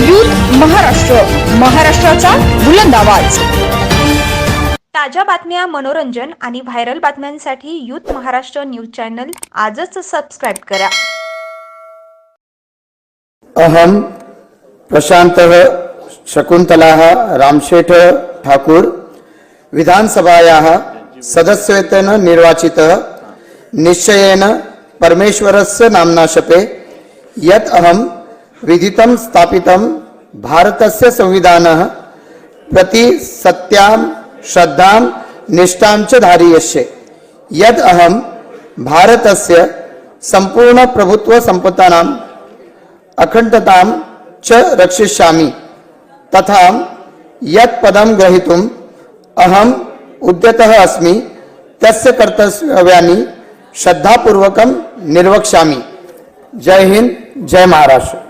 Youth Maharashtra महाराष्ट्राचा बुलंद आवाज. ताज्या बातम्या मनोरंजन आणि व्हायरल बातम्यांसाठी यूथ महाराष्ट्र न्यूज चॅनल आजच सबस्क्राईब करा. अहम प्रशान्तः शकुन्तलाः रामशेठ ठाकुर. विधानसभायाः सदस्यत्वेन निर्वाचितः निश्चयेन परमेश्वरस्य नाम्ना शपे. यत् अहं विधितं स्थापितं भारतस्य संविधानः प्रति सत्यां श्रद्धां निष्ठां च धारयष्ये। यद् अहं भारतस्य सम्पूर्णप्रभुत्वसम्पत्तानाम् अखण्डतां च रक्षिष्यामि तथा यत् पदं ग्रहीतुम् अहम् उद्यतः अस्मि तस्य कर्तव्यानि श्रद्धापूर्वकं निर्वक्ष्यामि। जय हिंद जय महाराष्ट्र।